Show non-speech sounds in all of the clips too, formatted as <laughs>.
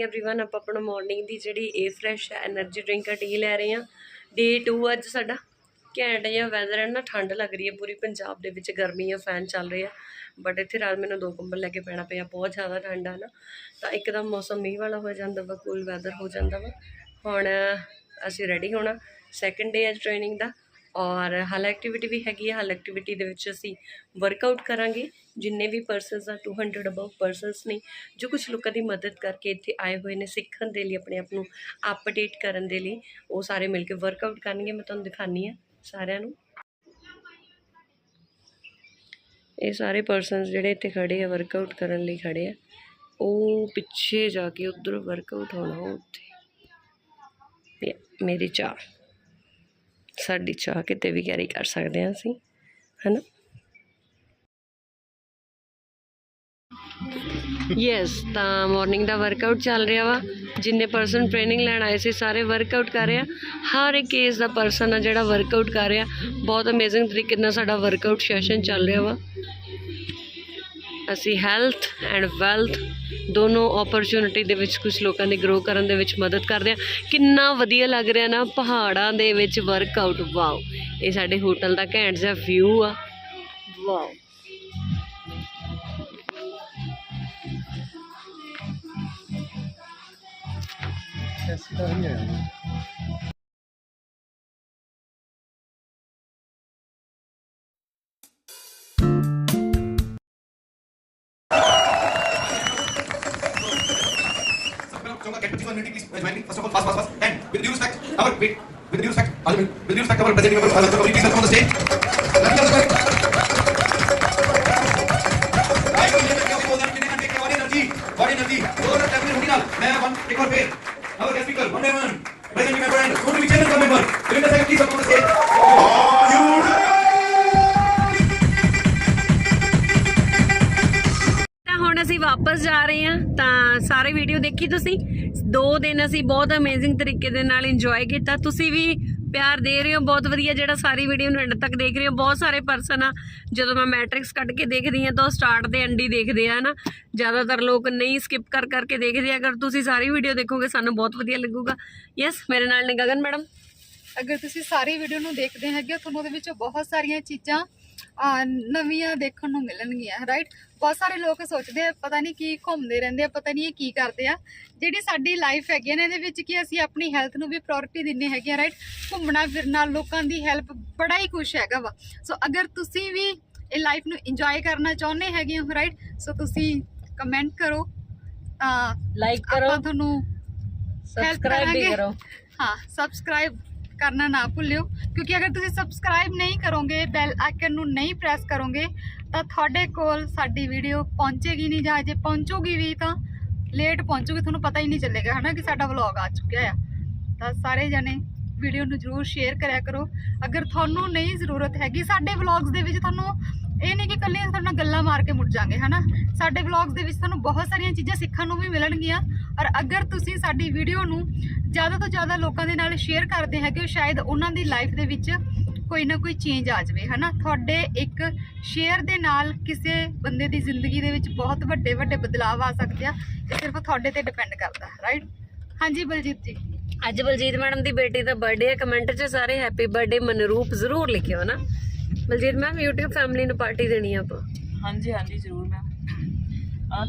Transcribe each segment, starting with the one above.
Morning everyone ਆਪਾਂ ਆਪਣਾ morning ਦੀ ਜਿਹੜੀ ਏ ਫਰੈਸ਼ એનર્ਜੀ ਡਰਿੰਕ ਆ ਟੀ ਲੈ ਰਹੇ ਆ। ਡੇ 2 ਅੱਜ ਸਾਡਾ ਘੈਂਟ ਜਾਂ ਵੈਦਰ ਹੈ ਨਾ ਠੰਡ ਲੱਗ ਰਹੀ ਹੈ ਪੂਰੀ ਪੰਜਾਬ ਦੇ ਵਿੱਚ ਗਰਮੀ ਹੈ ਫੈਨ ਚੱਲ ਰਹੇ ਆ। ਬਟ ਇੱਥੇ ਰਾਤ ਮੈਨੂੰ ਦੋ ਕੰਬਲ ਲੈ ਕੇ ਪੈਣਾ ਪਿਆ, ਬਹੁਤ ਜ਼ਿਆਦਾ ਠੰਡ ਆ ਨਾ। ਤਾਂ ਇੱਕਦਮ ਮੌਸਮ ਮੀਂਹ ਵਾਲਾ ਹੋ ਜਾਂਦਾ ਵਾ ਕੂਲ ਵੈਦਰ ਹੋ ਜਾਂਦਾ ਵਾ। ਹੁਣ ਅਸੀਂ ਰੈਡੀ ਹੋਣਾ ਸੈਕੰਡ ਡੇ ਅੱਜ ਟ੍ਰੇਨਿੰਗ ਦਾ। ਔਰ ਹਲ ਐਕਟੀਵਿਟੀ ਵੀ ਹੈਗੀ ਹੈ ਹਲ ਐਕਟੀਵਿਟੀ ਦੇ ਵਿੱਚ ਅਸੀਂ ਵਰਕਆਊਟ ਕਰਾਂਗੇ। ਜਿੰਨੇ ਵੀ ਪਰਸਨਸ ਆ 200 ਅਬਵ ਪਰਸਨਸ ਨੇ, ਜੋ ਕੁਝ ਲੋਕਾਂ ਦੀ ਮਦਦ ਕਰਕੇ ਇੱਥੇ ਆਏ ਹੋਏ ਨੇ ਸਿੱਖਣ ਦੇ ਲਈ, ਆਪਣੇ ਆਪ ਨੂੰ ਅਪਡੇਟ ਕਰਨ ਦੇ ਲਈ, ਉਹ ਸਾਰੇ ਮਿਲ ਕੇ ਵਰਕਆਊਟ ਕਰਨਗੇ। ਮੈਂ ਤੁਹਾਨੂੰ ਦਿਖਾਨੀ ਆ ਸਾਰਿਆਂ ਨੂੰ। ਇਹ ਸਾਰੇ ਪਰਸਨਸ ਜਿਹੜੇ ਇੱਥੇ ਖੜੇ ਆ ਵਰਕਆਊਟ ਕਰਨ ਲਈ ਖੜੇ ਆ, ਉਹ ਪਿੱਛੇ ਜਾ ਕੇ ਉਧਰ ਵਰਕਆਊਟ ਹੋਣਾ ਉੱਥੇ। ਮੇਰੀ ਚਾਹ ਸਾਡੀ ਚਾਹ ਕਿਤੇ ਵੀ ਕੈਰੀ ਕਰ ਸਕਦੇ ਹਾਂ ਅਸੀਂ, ਹੈਨਾ? ਯੈਸ ਤਾਂ ਮਾਰਨਿੰਗ ਦਾ ਵਰਕਆਊਟ ਚੱਲ ਰਿਹਾ ਵਾ। ਜਿੰਨੇ ਪਰਸਨ ਟ੍ਰੇਨਿੰਗ ਲੈਣ ਆਏ ਸੀ, ਸਾਰੇ ਵਰਕਆਊਟ ਕਰ ਰਿਹਾ ਹਰ ਇੱਕ ਕੇਸ ਦਾ ਪਰਸਨ ਆ ਜਿਹੜਾ ਵਰਕਆਊਟ ਕਰ ਰਿਹਾ, ਬਹੁਤ ਅਮੇਜ਼ਿੰਗ ਤਰੀਕੇ ਨਾਲ ਸਾਡਾ ਵਰਕਆਊਟ ਸੈਸ਼ਨ ਚੱਲ ਰਿਹਾ ਵਾ। ਅਸੀਂ ਹੈਲਥ ਐਂਡ ਵੈਲਥ ਦੋਨੋਂ ਓਪਰਚੁਨਿਟੀ ਦੇ ਵਿੱਚ ਕੁਝ ਲੋਕਾਂ ਦੇ ਗਰੋ ਕਰਨ ਦੇ ਵਿੱਚ ਮਦਦ ਕਰਦੇ ਆ ਕਿੰਨਾ ਵਧੀਆ ਲੱਗ ਰਿਹਾ ਨਾ, ਪਹਾੜਾਂ ਦੇ ਵਿੱਚ ਵਰਕਆਊਟ ਵਾਓ ਇਹ ਸਾਡੇ ਹੋਟਲ ਦਾ ਘੈਂਟ ਜਿਹਾ ਵਿਊ ਆ। ਵਾਓ ਐਸੀ ਤਾਂ ਨਹੀਂ ਆਇਆ I will, will you thank our presenting member, Dr. Kavi, please welcome on the stage. Let us welcome. What energy? Over the family routine. May I one take or pay? Our guest speaker, one man, presenting member, and soon to be chairman member. Will you please welcome on the stage? Are you ready? ਅਸੀਂ ਵਾਪਸ ਜਾ ਰਹੇ ਹਾਂ ਤਾਂ ਸਾਰੇ video ਦੇਖੀ ਤੁਸੀਂ ਦੋ ਦਿਨ ਅਸੀਂ ਬਹੁਤ ਅਮੇਜ਼ਿੰਗ ਤਰੀਕੇ ਦੇ ਨਾਲ ਇੰਜੋਏ ਕੀਤਾ ਤੁਸੀਂ ਵੀ ਪਿਆਰ ਦੇ ਰਹੇ ਹੋ ਬਹੁਤ ਵਧੀਆ ਜਿਹੜਾ ਸਾਰੀ ਵੀਡੀਓ ਨੂੰ ਐਂਡ ਤੱਕ ਦੇਖ ਰਹੇ ਹੋ। ਬਹੁਤ ਸਾਰੇ ਪਰਸਨ ਆ ਜਦੋਂ ਮੈਂ ਮੈਟ੍ਰਿਕਸ ਕੱਢ ਕੇ ਦੇਖਦੀ ਹਾਂ ਤਾਂ ਉਹ ਸਟਾਰਟ ਦੇ ਐਂਡ ਹੀ ਦੇਖਦੇ ਆ ਨਾ ਜ਼ਿਆਦਾਤਰ ਲੋਕ ਨਹੀਂ ਸਕਿਪ ਕਰ ਕਰਕੇ ਦੇਖਦੇ ਆ। ਅਗਰ ਤੁਸੀਂ ਸਾਰੀ ਵੀਡੀਓ ਦੇਖੋਗੇ ਸਾਨੂੰ ਬਹੁਤ ਵਧੀਆ ਲੱਗੂਗਾ। ਯੈਸ ਮੇਰੇ ਨਾਲ ਨੇ ਗਗਨ ਮੈਡਮ। ਅਗਰ ਤੁਸੀਂ ਸਾਰੀ ਵੀਡੀਓ ਨੂੰ ਦੇਖਦੇ ਹੈਗੇ ਹੋ, ਤੁਹਾਨੂੰ ਉਹਦੇ ਵਿੱਚੋਂ ਬਹੁਤ ਸਾਰੀਆਂ ਚੀਜ਼ਾਂ ਨਵੀਆਂ ਦੇਖਣ ਨੂੰ ਮਿਲਣਗੀਆਂ ਰਾਈਟ ਬਹੁਤ ਸਾਰੇ ਲੋਕ ਸੋਚਦੇ ਆ ਪਤਾ ਨਹੀਂ ਕੀ ਘੁੰਮਦੇ ਰਹਿੰਦੇ ਆ ਪਤਾ ਨਹੀਂ ਇਹ ਕੀ ਕਰਦੇ ਆ। ਜਿਹੜੀ ਸਾਡੀ ਲਾਈਫ ਹੈਗੀ ਨਾ ਇਹਦੇ ਵਿੱਚ ਕੀ ਅਸੀਂ ਆਪਣੀ ਹੈਲਥ ਨੂੰ ਵੀ ਪ੍ਰਾਇੋਰਟੀ ਦਿੰਨੇ ਹੈਗੇ ਆ ਰਾਈਟ ਘੁੰਮਣਾ ਫਿਰਨਾ ਲੋਕਾਂ ਦੀ ਹੈਲਪ ਬੜਾ ਹੀ ਖੁਸ਼ ਹੈਗਾ ਵਾ। ਸੋ ਅਗਰ ਤੁਸੀਂ ਵੀ ਇਹ ਲਾਈਫ ਨੂੰ ਇੰਜੋਏ ਕਰਨਾ ਚਾਹੁੰਦੇ ਹੈਗੇ ਹੋ ਰਾਈਟ ਸੋ ਤੁਸੀਂ ਕਮੈਂਟ ਕਰੋ। ਲਾਈਕ ਆਪਾਂ ਤੁਹਾਨੂੰ ਸਬਸਕ੍ਰਾਈਬ ਵੀ। ਕਰੋ। ਹਾਂ ਸਬਸਕ੍ਰਾਈਬ ਕਰਨਾ ਨਾ ਭੁੱਲਿਓ। ਕਿਉਂਕਿ ਅਗਰ ਤੁਸੀਂ ਸਬਸਕ੍ਰਾਈਬ ਨਹੀਂ ਕਰੋਗੇ ਬੈਲ ਆਈਕਨ ਨੂੰ ਨਹੀਂ ਪ੍ਰੈਸ ਕਰੋਗੇ, ਤਾਂ ਤੁਹਾਡੇ ਕੋਲ ਸਾਡੀ ਵੀਡੀਓ ਪਹੁੰਚੇਗੀ ਨਹੀਂ ਜਾਂ ਜੇ ਪਹੁੰਚੂਗੀ ਵੀ ਤਾਂ ਲੇਟ ਪਹੁੰਚੂਗੀ, ਤੁਹਾਨੂੰ ਪਤਾ ਹੀ ਨਹੀਂ ਚੱਲੇਗਾ, ਹਨਾ, ਕਿ ਸਾਡਾ ਵਲੌਗ ਆ ਚੁੱਕਿਆ ਆ। ਤਾਂ ਸਾਰੇ ਜਣੇ ਵੀਡੀਓ ਨੂੰ ਜਰੂਰ ਸ਼ੇਅਰ ਕਰਿਆ ਕਰੋ। ਅਗਰ ਤੁਹਾਨੂੰ ਨਹੀਂ ਜ਼ਰੂਰਤ ਹੈਗੀ, ਸਾਡੇ ਵਲੌਗਸ ਦੇ ਵਿੱਚ ਤੁਹਾਨੂੰ ਇਹ ਨਹੀਂ ਕਿ ਇਕੱਲੇ ਤੁਹਾਡੇ ਨਾਲ ਗੱਲਾਂ ਮਾਰ ਕੇ ਮੁੜ ਜਾਾਂਗੇ, ਹਨਾ। ਸਾਡੇ ਵਲੌਗਸ ਦੇ ਵਿੱਚ ਤੁਹਾਨੂੰ ਬਹੁਤ ਸਾਰੀਆਂ ਚੀਜ਼ਾਂ ਸਿੱਖਣ ਨੂੰ ਵੀ ਮਿਲਣਗੀਆਂ। ਔਰ ਅਗਰ ਤੁਸੀਂ ਸਾਡੀ ਵੀਡੀਓ ਨੂੰ ਜ਼ਿਆਦਾ ਤੋਂ ਜ਼ਿਆਦਾ ਲੋਕਾਂ ਦੇ ਨਾਲ ਸ਼ੇਅਰ ਕਰਦੇ ਹੈਗੇ ਹੋ ਸ਼ਾਇਦ ਉਹਨਾਂ ਦੀ ਲਾਈਫ ਦੇ ਵਿੱਚ ਕੋਈ ਨਾ ਕੋਈ ਚੇਂਜ ਆ ਜਾਵੇ ਹਨਾ? ਤੁਹਾਡੇ ਇੱਕ ਸ਼ੇਅਰ ਦੇ ਨਾਲ ਕਿਸੇ ਬੰਦੇ ਦੀ ਜ਼ਿੰਦਗੀ ਦੇ ਵਿੱਚ ਬਹੁਤ ਵੱਡੇ ਵੱਡੇ ਬਦਲਾਅ ਆ ਸਕਦੇ ਆ ਇਹ ਸਿਰਫ ਤੁਹਾਡੇ ਤੇ ਡਿਪੈਂਡ ਕਰਦਾ ਰਾਈਟ ਹਾਂਜੀ ਬਲਜੀਤ ਜੀ। ਅੱਜ ਬਲਜੀਤ ਮੈਡਮ ਦੀ ਬੇਟੀ ਦਾ ਬਰਥਡੇ ਹੈ ਕਮੈਂਟ 'ਚ ਸਾਰੇ ਹੈਪੀ ਬਰਥਡੇ ਮਨਰੂਪ ਜ਼ਰੂਰ ਲਿਖਿਓ ਨਾ ਬਲਜੀਤ ਮੈਮ YouTube ਫੈਮਿਲੀ ਨੂੰ ਪਾਰਟੀ ਦੇਣੀ ਆ ਆਪਾਂ? ਹਾਂਜੀ ਹਾਂਜੀ ਜ਼ਰੂਰ ਮੈਮ।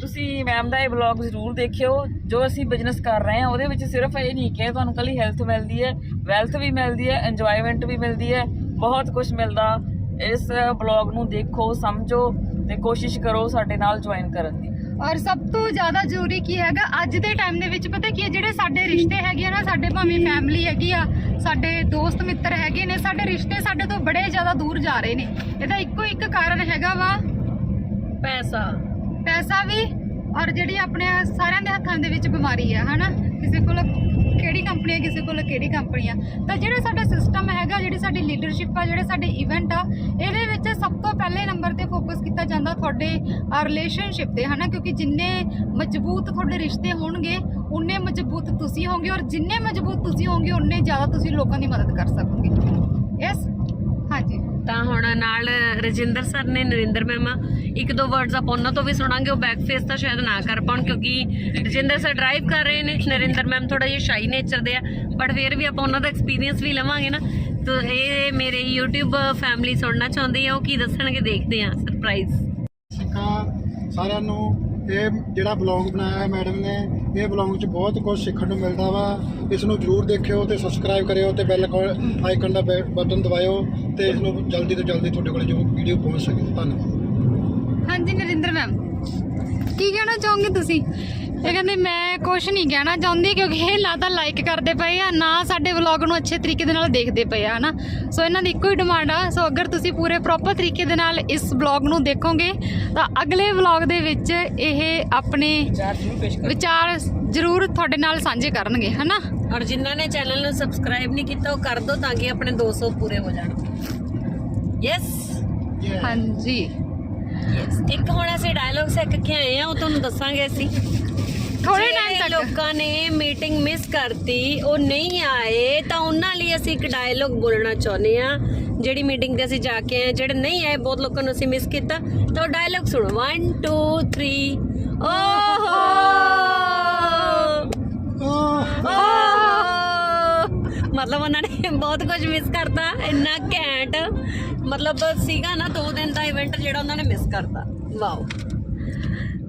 ਤੁਸੀਂ ਮੈਮ ਦਾ ਇਹ ਵਲੌਗ ਜ਼ਰੂਰ ਦੇਖਿਓ। ਜੋ ਅਸੀਂ ਬਿਜ਼ਨਸ ਕਰ ਰਹੇ ਹਾਂ ਉਹਦੇ ਵਿੱਚ ਸਿਰਫ ਇਹ ਨਹੀਂ ਕਿ ਤੁਹਾਨੂੰ ਕੱਲੀ ਹੈਲਥ ਮਿਲਦੀ ਹੈ ਵੈਲਥ ਵੀ ਮਿਲਦੀ ਹੈ ਇੰਜੋਇਮੈਂਟ ਵੀ ਮਿਲਦੀ ਹੈ ਬਹੁਤ ਕੁਝ ਮਿਲਦਾ। ਇਸ ਵਲੌਗ ਨੂੰ ਦੇਖੋ ਸਮਝੋ ਤੇ ਕੋਸ਼ਿਸ਼ ਕਰੋ ਸਾਡੇ ਨਾਲ ਜੁਆਇਨ ਕਰਨ ਦੀ। ਔਰ ਸਭ ਤੋਂ ਜ਼ਿਆਦਾ ਜ਼ਰੂਰੀ ਕੀ ਹੈਗਾ ਅੱਜ ਦੇ ਟਾਈਮ ਦੇ ਵਿੱਚ ਪਤਾ ਕੀ ਹੈ ਜਿਹੜੇ ਸਾਡੇ ਰਿਸ਼ਤੇ ਹੈਗੇ ਆ ਨਾ ਸਾਡੇ ਭਾਵੇਂ ਫੈਮਿਲੀ ਹੈਗੀ ਆ ਸਾਡੇ ਦੋਸਤ ਮਿੱਤਰ ਹੈਗੇ ਨੇ ਸਾਡੇ ਰਿਸ਼ਤੇ ਸਾਡੇ ਤੋਂ ਬੜੇ ਜ਼ਿਆਦਾ ਦੂਰ ਜਾ ਰਹੇ ਨੇ। ਇਹਦਾ ਇੱਕੋ ਇੱਕ ਕਾਰਨ ਹੈਗਾ ਵਾ ਪੈਸਾ। ਪੈਸਾ ਵੀ ਔਰ ਜਿਹੜੀ ਆਪਣੇ ਸਾਰਿਆਂ ਦੇ ਹੱਥਾਂ ਦੇ ਵਿੱਚ ਬਿਮਾਰੀ ਆ, ਹਨਾ? ਕਿਸੇ ਕੋਲ ਕਿਹੜੀ ਕੰਪਨੀ ਆ, ਕਿਸੇ ਕੋਲ ਕਿਹੜੀ ਕੰਪਨੀ ਆ। ਤਾਂ ਜਿਹੜਾ ਸਾਡਾ ਸਿਸਟਮ ਹੈਗਾ, ਜਿਹੜੀ ਸਾਡੀ ਲੀਡਰਸ਼ਿਪ ਆ, ਜਿਹੜੇ ਸਾਡੇ ਇਵੈਂਟ ਆ, ਇਹਦੇ ਵਿੱਚ ਸਭ ਤੋਂ ਪਹਿਲੇ ਨੰਬਰ ਤੇ ਫੋਕਸ ਕੀਤਾ ਜਾਂਦਾ ਤੁਹਾਡੇ ਰਿਲੇਸ਼ਨਸ਼ਿਪ ਤੇ, ਹਨਾ? ਕਿਉਂਕਿ ਜਿੰਨੇ ਮਜ਼ਬੂਤ ਤੁਹਾਡੇ ਰਿਸ਼ਤੇ ਹੋਣਗੇ, ਉਨੇ ਮਜ਼ਬੂਤ ਤੁਸੀਂ ਹੋਵੋਗੇ ਔਰ ਜਿੰਨੇ ਮਜ਼ਬੂਤ ਤੁਸੀਂ ਹੋਵੋਗੇ, ਉਨੇ ਜ਼ਿਆਦਾ ਤੁਸੀਂ ਲੋਕਾਂ ਦੀ ਮਦਦ ਕਰ ਸਕੋਗੇ। ਯੈਸ ਤਾਂ ਹੁਣ ਨਾਲ ਰਜਿੰਦਰ ਸਰ ਨੇ, ਨਰਿੰਦਰ ਮੈਮ, ਇੱਕ ਦੋ ਵਰਡਸ ਆਪਾਂ ਉਹਨਾਂ ਤੋਂ ਵੀ ਸੁਣਾਂਗੇ, ਉਹ ਬੈਕ ਫੇਸ ਤਾਂ ਸ਼ਾਇਦ ਨਾ ਕਰ ਪਾਉਣ, ਕਿਉਂਕਿ ਰਜਿੰਦਰ ਸਰ ਡਰਾਈਵ ਕਰ ਰਹੇ ਨੇ, ਨਰਿੰਦਰ ਮੈਮ ਥੋੜਾ ਜਿਹਾ ਸ਼ਾਈ ਨੇਚਰ ਦੇ ਆ ਬਟ ਫਿਰ ਵੀ ਆਪਾਂ ਉਹਨਾਂ ਦਾ ਐਕਸਪੀਰੀਅੰਸ ਵੀ ਲਵਾਂਗੇ ਨਾ। ਤਾਂ ਇਹ ਮੇਰੇ YouTube ਫੈਮਿਲੀ ਸੁਣਨਾ ਚਾਹੁੰਦੀ ਆ, ਉਹ ਕੀ ਦੱਸਣਗੇ, ਦੇਖਦੇ ਆ ਸਰਪ੍ਰਾਈਜ਼ ਸਿੱਖਾਂ ਸਾਰਿਆਂ ਨੂੰ ਇਹ ਜਿਹੜਾ ਬਲੌਗ ਬਣਾਇਆ ਮੈਡਮ ਨੇ, ਇਹ ਬਲੌਗ 'ਚ ਬਹੁਤ ਕੁਝ ਸਿੱਖਣ ਨੂੰ ਮਿਲਦਾ ਵਾ। ਇਸ ਨੂੰ ਜਰੂਰ ਦੇਖਿਓ ਤੇ ਸਬਸਕ੍ਰਾਈਬ ਕਰਿਓ ਤੇ ਬੈਲ ਆਈਕਨ ਦਾ ਬਟਨ ਦਬਾਇਓ ਤੇ ਇਸ ਨੂੰ ਜਲਦੀ ਤੋਂ ਜਲਦੀ ਤੁਹਾਡੇ ਕੋਲ ਜੋ ਵੀਡੀਓ ਪਹੁੰਚ ਸਕੇ। ਧੰਨਵਾਦ। ਹਾਂਜੀ, ਨਰਿੰਦਰ ਮੈਮ ਕੀ ਕਹਿਣਾ ਚਾਹੋਗੇ ਤੁਸੀਂ? ਇਹ ਕਹਿੰਦੇ ਮੈਂ ਕੁਝ ਨਹੀਂ ਕਹਿਣਾ ਚਾਹੁੰਦੀ ਕਿਉਂਕਿ ਇਹ ਨਾ ਤਾਂ ਲਾਈਕ ਕਰਦੇ ਪਏ ਆ ਨਾ ਸਾਡੇ ਵਲੌਗ ਨੂੰ ਅੱਛੇ ਤਰੀਕੇ ਦੇ ਨਾਲ ਦੇਖਦੇ ਪਏ ਆ ਹਨਾ? ਸੋ ਇਹਨਾਂ ਦੀ ਇੱਕੋ ਹੀ ਡਿਮਾਂਡ ਆ। ਸੋ ਅਗਰ ਤੁਸੀਂ ਪੂਰੇ ਪ੍ਰੋਪਰ ਤਰੀਕੇ ਦੇ ਨਾਲ ਇਸ ਵਲੌਗ ਨੂੰ ਦੇਖੋਗੇ ਤਾਂ ਅਗਲੇ ਵਲੌਗ ਦੇ ਵਿੱਚ ਇਹ ਆਪਣੇ ਵਿਚਾਰ ਜ਼ਰੂਰ ਤੁਹਾਡੇ ਨਾਲ ਸਾਂਝੇ ਕਰਨਗੇ ਹਨਾ? ਔਰ ਜਿਨ੍ਹਾਂ ਨੇ ਚੈਨਲ ਨੂੰ ਸਬਸਕ੍ਰਾਈਬ ਨਹੀਂ ਕੀਤਾ ਉਹ ਕਰ ਦਿਓ ਤਾਂ ਕਿ ਆਪਣੇ 200 ਪੂਰੇ ਹੋ ਜਾਣ। ਯੈਸ ਹਾਂਜੀ। ਇੱਕ ਹੁਣ ਅਸੀਂ ਡਾਇਲੌਗ ਸਿੱਖ ਕੇ ਆਏ ਆ ਉਹ ਤੁਹਾਨੂੰ ਦੱਸਾਂਗੇ ਅਸੀਂ। ਥੋੜੇ ਟਾਈਮ ਤੱਕ। ਲੋਕਾਂ ਨੇ ਮੀਟਿੰਗ ਮਿਸ ਕਰਤੀ ਉਹ ਨਹੀਂ ਆਏ ਤਾਂ ਉਹਨਾਂ ਲਈ ਅਸੀਂ ਇੱਕ ਡਾਇਲੌਗ ਬੋਲਣਾ ਚਾਹੁੰਦੇ ਆ ਜਿਹੜੀ ਮੀਟਿੰਗ ਤੇ ਅਸੀਂ ਜਾ ਕੇ ਆਏ ਜਿਹੜੇ ਨਹੀਂ ਆਏ ਬਹੁਤ ਲੋਕਾਂ ਨੂੰ ਅਸੀਂ ਮਿਸ ਕੀਤਾ। ਤਾਂ ਉਹ ਡਾਇਲੌਗ ਸੁਣੋ। 1 2 3 ਓਹੋ! ਓਹੋ! ਮਤਲਬ ਉਹਨਾਂ ਨੇ ਬਹੁਤ ਕੁਝ ਮਿਸ ਕਰਤਾ। ਇੰਨਾ ਘੈਂਟ। ਮਤਲਬ ਸੀਗਾ ਨਾ ਦੋ ਦਿਨ ਦਾ ਇਵੈਂਟ ਜਿਹੜਾ ਉਹਨਾਂ ਨੇ ਮਿਸ ਕਰਤਾ। ਵਾਓ।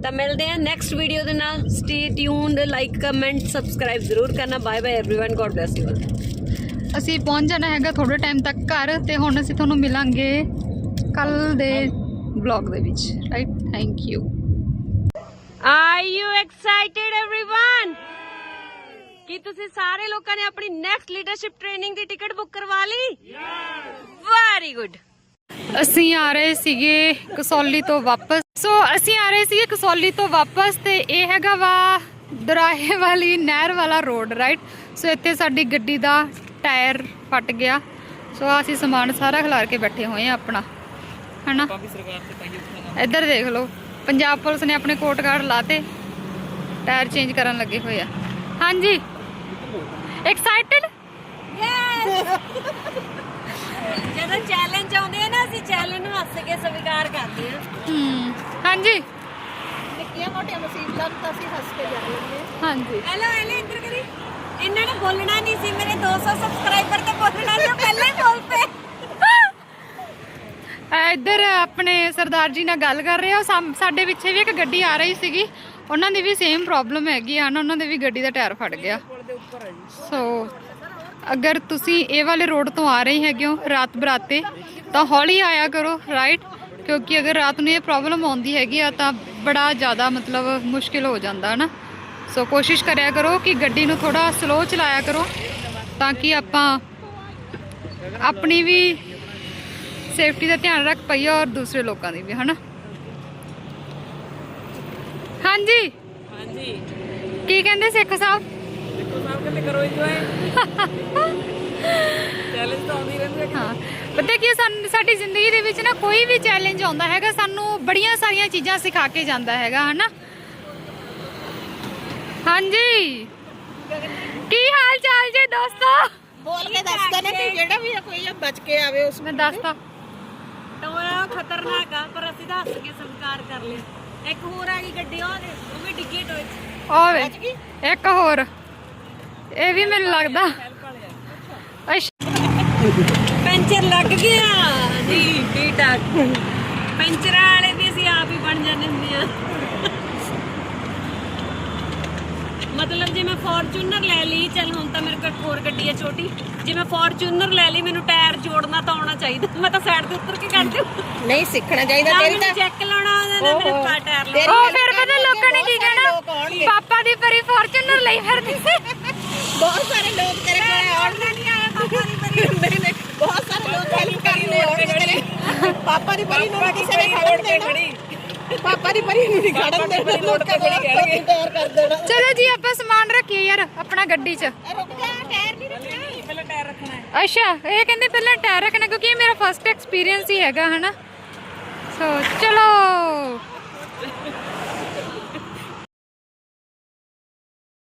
ਤਾਂ ਮਿਲਦੇ ਹਾਂ ਨੈਕਸਟ ਵੀਡੀਓ ਦੇ ਨਾਲ। Stay tuned like comment subscribe ਜ਼ਰੂਰ ਕਰਨਾ। Bye bye everyone God bless you ਅਸੀਂ ਪਹੁੰਚ ਜਾਣਾ ਹੈਗਾ ਥੋੜੇ ਟਾਈਮ ਤੱਕ ਘਰ ਤੇ ਹੁਣ ਅਸੀਂ ਤੁਹਾਨੂੰ ਮਿਲਾਂਗੇ ਕੱਲ ਦੇ ਵਲੌਗ ਦੇ ਵਿੱਚ right thank you are you excited everyone ਕੀ ਤੁਸੀਂ ਸਾਰੇ ਲੋਕਾਂ ਨੇ ਆਪਣੀ ਨੈਕਸਟ ਲੀਡਰਸ਼ਿਪ ਟ੍ਰੇਨਿੰਗ ਦੀ ਟਿਕਟ ਬੁੱਕ ਕਰਵਾ ਲਈ? ਯੈਸ ਵੈਰੀ ਗੁੱਡ ਅਸੀਂ ਆ ਰਹੇ ਸੀਗੇ ਕਸੌਲੀ ਤੋਂ ਵਾਪਸ। ਸੋ ਅਸੀਂ ਆ ਰਹੇ ਸੀਗੇ ਕਸੌਲੀ ਤੋਂ ਵਾਪਸ ਤੇ ਇਹ ਹੈਗਾ ਵਾ ਦਰਾਹੇ ਵਾਲੀ ਨਹਿਰ ਵਾਲਾ ਰੋਡ ਰਾਈਟ ਸੋ ਇੱਥੇ ਸਾਡੀ ਗੱਡੀ ਦਾ ਟਾਇਰ ਫਟ ਗਿਆ। ਸੋ ਅਸੀਂ ਸਮਾਨ ਸਾਰਾ ਖਿਲਾਰ ਕੇ ਬੈਠੇ ਹੋਏ ਆ ਆਪਣਾ। ਹਨਾ? ਇੱਧਰ ਦੇਖ ਲਓ। ਪੰਜਾਬ ਪੁਲਿਸ ਨੇ ਆਪਣੇ ਕੋਟ ਗਾਰਡ ਲਾਤੇ। ਟਾਇਰ ਚੇਂਜ ਕਰਨ ਲੱਗੇ ਹੋਏ ਆ। ਹਾਂਜੀ। ਐਕਸਾਈਟਡ ਜਦੋਂ ਚੈਲੰਜ ਆਉਂਦੇ ਅਸੀਂ ਚੈਲੰਜ ਨੂੰ ਹੱਸ ਕੇ ਸਵੀਕਾਰ ਕਰਦੇ ਆ ਹੂੰ। ਹਾਂਜੀ। ਨਿੱਕੀਆਂ ਮੋਟੀਆਂ ਮੁਸੀਬਤਾਂ ਨੂੰ ਤਾਂ ਅਸੀਂ ਹੱਸ ਕੇ ਜਾ ਲੈਂਦੇ ਹਾਂਜੀ। ਹੈਲੋ ਹੈਲੋ ਇੰਦਰ ਕਰੀ। ਇਹਨਾਂ ਨੇ ਬੋਲਣਾ ਨਹੀਂ ਸੀ ਮੇਰੇ 200 ਸਬਸਕ੍ਰਾਈਬਰ ਤੇ ਬੋਲਣਾ ਸੀ ਉਹ ਪਹਿਲੇ ਹੀ ਬੋਲ ਪਏ। ਅਹ ਇੱਧਰ ਆਪਣੇ ਸਰਦਾਰ ਜੀ ਨਾਲ ਗੱਲ ਕਰ ਰਹੇ ਆ। ਸਾਮ- ਸਾਡੇ ਪਿੱਛੇ ਵੀ ਇੱਕ ਗੱਡੀ ਆ ਰਹੀ ਸੀਗੀ। ਉਹਨਾਂ ਦੀ ਵੀ ਸੇਮ ਪ੍ਰੋਬਲਮ ਹੈਗੀ ਆ ਨਾ ਉਹਨਾਂ ਦੇ ਵੀ ਗੱਡੀ ਦਾ ਟਾਇਰ ਫਟ ਗਿਆ। ਸੋ ਅਗਰ ਤੁਸੀਂ ਇਹ ਵਾਲੇ ਰੋਡ ਤੋਂ ਆ ਰਹੇ ਹੈਗੇ ਹੋ ਰਾਤ ਬਰਾਤੇ ਤਾਂ ਹੌਲੀ ਆਇਆ ਕਰੋ ਰਾਈਟ ਕਿਉਂਕਿ ਅਗਰ ਰਾਤ ਨੂੰ ਇਹ ਪ੍ਰੋਬਲਮ ਆਉਂਦੀ ਹੈਗੀ ਆ ਤਾਂ ਬੜਾ ਜ਼ਿਆਦਾ ਮਤਲਬ ਮੁਸ਼ਕਿਲ ਹੋ ਜਾਂਦਾ ਨਾ ਸੋ ਕੋਸ਼ਿਸ਼ ਕਰਿਆ ਕਰੋ ਕਿ ਗੱਡੀ ਨੂੰ ਥੋੜਾ ਸਲੋ ਚਲਾਇਆ ਕਰੋ ਤਾਂ ਕਿ ਆਪਾਂ ਆਪਣੀ ਵੀ ਸੇਫਟੀ ਦਾ ਧਿਆਨ ਰੱਖ ਪਾਈਏ ਔਰ ਦੂਸਰੇ ਲੋਕਾਂ ਦੀ ਵੀ ਹਨਾ? ਹਾਂਜੀ? ਹਾਂਜੀ। ਕੀ ਕਹਿੰਦੇ ਸਿੱਖ ਸਾਹਿਬ? ਕਹਿੰਦੇ ਕਰੋ ਇੰਜੋਏ ਚੈਲੰਜ <laughs> ਤਾਂ ਆਉਂਦੀ ਰਹਿੰਦੀ ਹੈ ਹਾਂ। ਪਤਾ ਕੀ ਸਾਨੂੰ ਸਾਡੀ ਜ਼ਿੰਦਗੀ ਦੇ ਵਿੱਚ ਨਾ ਕੋਈ ਵੀ ਚੈਲੰਜ ਆਉਂਦਾ ਹੈਗਾ ਸਾਨੂੰ ਬੜੀਆਂ ਸਾਰੀਆਂ ਚੀਜ਼ਾਂ ਸਿਖਾ ਕੇ ਜਾਂਦਾ ਹੈਗਾ ਹਨਾ? ਹਾਂਜੀ। ਕੀ ਹਾਲ ਚਾਲ ਜੀ ਦੋਸਤੋ? ਬੋਲ ਕੇ ਦੱਸਦਾ ਨਾ ਕਿ ਜਿਹੜਾ ਵੀ ਕੋਈ ਬਚ ਕੇ ਆਵੇ ਉਸ ਮੈਂ ਦੱਸਤਾ। ਟੋਇਆ ਖਤਰਨਾਕ ਆ ਪਰ ਅਸੀਂ ਤਾਂ ਹੱਸ ਕੇ ਸਵੀਕਾਰ ਕਰ ਲਿਆ ਇੱਕ ਹੋਰ ਆ ਗਈ ਗੱਡੀ ਉਹ ਦੇ ਉਹ ਵੀ ਡਿੱਗੀ ਟੋਏ 'ਚ। ਓਵੇ ਇੱਕ ਹੋਰ। ਇਹ ਵੀ ਮੈਨੂੰ ਲੱਗਦਾ। ਪੈਂਚਰ ਲੱਗ ਗਿਆ। ਜੀ ਠੀਕ ਠਾਕ ਪੈਂਚਰਾਂ ਵਾਲੇ ਵੀ ਅਸੀਂ ਆਪ ਹੀ ਬਣ ਜਾਂਦੇ ਹੁੰਦੇ ਆ ਮਤਲਬ ਜੇ ਮੈਂ ਫੋਰਚੂਨਰ ਲੈ ਲਈ ਚੱਲ ਹੁਣ ਤਾਂ ਮੇਰੇ ਕੋਲ ਹੋਰ ਗੱਡੀ ਹੈ ਛੋਟੀ। ਜੇ ਮੈਂ ਫੋਰਚੂਨਰ ਲੈ ਲਈ ਮੈਨੂੰ ਟਾਇਰ ਜੋੜਨਾ ਤਾਂ ਆਉਣਾ ਚਾਹੀਦਾ। ਮੈਂ ਤਾਂ ਸਾਈਡ ਤੇ ਉੱਤਰ ਕੇ ਕਰ ਦਿਓ ਨਹੀਂ ਸਿੱਖਣਾ ਚਾਹੀਦਾ ਤੇਰੀ ਤਾਂ ਚੈੱਕ ਲਾਉਣਾ ਉਹਦਾ ਨਾ ਮੇਰੇ ਪਾ ਟਾਇਰ ਲਾਉਣਾ। ਤੇਰੀ ਉਹ ਫਿਰ ਪਤਾ ਲੋਕਾਂ ਨੇ ਕੀ ਕਹਿਣਾ। ਪਾਪਾ ਦੀ ਪਰੀ ਫੋਰਚੂਨਰ ਲਈ ਫਿਰਦੀ ਸੀ। ਬਹੁਤ ਸਾਰੇ ਲੋਕ ਤੇਰੇ ਕੋਲ ਆਉਣਗੇ ਨਹੀਂ ਆਇਆ ਪਾਪਾ ਦੀ ਪਰੀ ਨਹੀਂ ਨਹੀਂ ਬਹੁਤ ਸਾਰੇ ਲੋਕ ਹੈਲਪ ਕਰਨ ਲਈ ਆਉਣਗੇ ਤੇਰੇ ਪਾਪਾ ਦੀ ਪਰੀ ਨੂੰ ਕਿਸੇ ਨੇ ਖੜਨ ਦੇਣਾ। ਪਾਪਾ ਦੀ ਪਰੀ ਨੂੰ ਨਹੀਂ ਖੜਨ ਦੇਣਾ। ਲੋਕਾਂ ਦੇ ਤਿਆਰ ਕਰ ਦੇਣਾ ਚਲੋ ਜੀ ਆਪਾਂ ਸਮਾਨ ਰੱਖੀਏ ਯਾਰ ਆਪਣਾ ਗੱਡੀ 'ਚ। ਰੁਕ ਜਾ ਟਾਇਰ ਨਹੀਂ ਰੱਖਣਾ। ਪਹਿਲਾਂ ਟਾਇਰ ਰੱਖਣਾ ਹੈ। ਅੱਛਾ ਇਹ ਕਹਿੰਦੇ ਪਹਿਲਾਂ ਟਾਇਰ ਰੱਖਣਾ ਕਿਉਂਕਿ ਇਹ ਮੇਰਾ ਫਰਸਟ ਐਕਸਪੀਰੀਅੰਸ ਹੀ ਹੈਗਾ ਹਨਾ? ਸੋ ਚਲੋ।